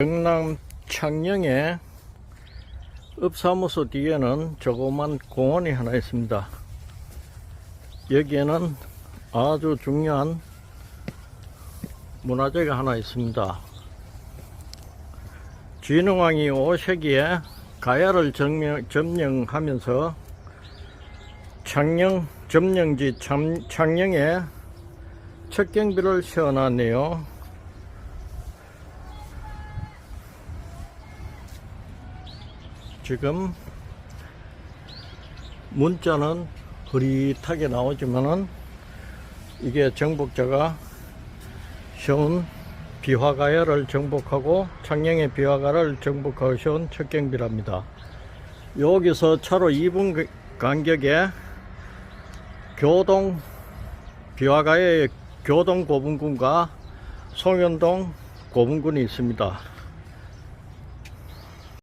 경남 창녕에 읍사무소 뒤에는 조그만 공원이 하나 있습니다. 여기에는 아주 중요한 문화재가 하나 있습니다. 진흥왕이 5세기에 가야를 점령, 점령하면서 창녕, 점령지 참, 창녕에 척경비를 세워놨네요. 지금 문자는 흐릿하게 나오지만은 이게 정복자가 세운 비화가야를 정복하고 창녕의 비화가를 정복하고 세운 척경비랍니다. 여기서 차로 2분 그 간격에 교동 비화가의 교동 고분군과 송현동 고분군이 있습니다.